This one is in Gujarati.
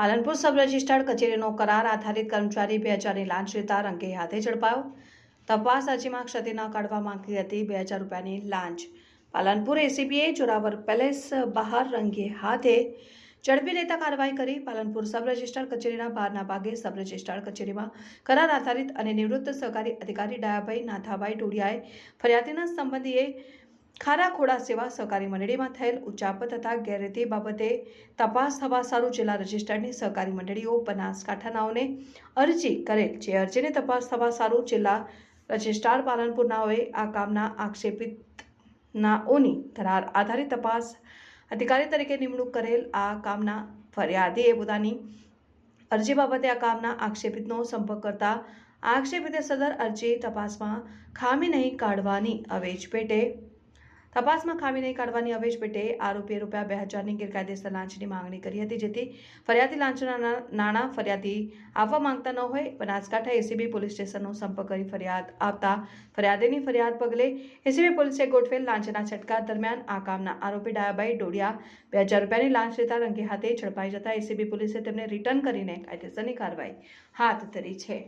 પાલનપુર સબ રજિસ્ટ્રાર્ડ કચેરીનો કરાર આધારિત કર્મચારી બે હજારની લાંચ લેતા રંગે હાથે ઝડપાયો. તપાસ અરજીમાં ક્ષતિ ન કાઢવા માંગતી હતી બે હજાર રૂપિયાની લાંચ. પાલનપુર એસીબીએ જોરાવર પેલેસ બહાર રંગે હાથે ઝડપી લેતા કાર્યવાહી કરી. પાલનપુર સબ રજિસ્ટ્રાર કચેરીના બહારના ભાગે સબ રજિસ્ટ્રાર કચેરીમાં કરાર આધારિત અને નિવૃત્ત સહકારી અધિકારી ડાયાભાઈ નાથાભાઈ ટોડિયાએ ફરિયાદીના સંબંધીએ ખારા ખોડા સેવા સહકારી મંડળીમાં થયેલ ઉચ્ચાપત તથા ગેરરીતિ બાબતે તપાસ થવા સારું જિલ્લા રજિસ્ટ્રારની સહકારી મંડળીઓ બનાસકાંઠાનાઓને અરજી કરેલ જે અરજીને તપાસ થવા સારું જિલ્લા રજિસ્ટ્રાર પાલનપુરનાઓએ આ કામના આક્ષેપિત નાઓની કરાર આધારિત તપાસ અધિકારી તરીકે નિમણૂક કરેલ આ કામના ફરિયાદીએ પોતાની અરજી બાબતે આ કામના આક્ષેપિતનો સંપર્ક કરતા આક્ષેપિતે સદર અરજી તપાસમાં ખામી નહીં કાઢવાની અવેજ પેટે તપાસમાં ખામી નહીં કાઢવાની અવેજ પેટે આરોપીએ રૂપિયા બે હજારની ગેરકાયદેસર લાંચની માંગણી કરી હતી, જેથી ફરિયાદી લાંચના નાણાં ફરિયાદી આપવા માંગતા ન હોય. બનાસકાંઠા એસીબી પોલીસ સ્ટેશનનો સંપર્ક કરી ફરિયાદ આપતા ફરિયાદીની ફરિયાદ પગલે એસીબી પોલીસે ગોઠવેલ લાંચના છટકા દરમિયાન આ કામના આરોપી ડાયાભાઈ ડોડિયા બે હજાર રૂપિયાની લાંચ લેતા રંગે હાથે ઝડપાઈ જતા એસીબી પોલીસે તેમને રિટર્ન કરીને કાયદેસરની કાર્યવાહી હાથ ધરી છે.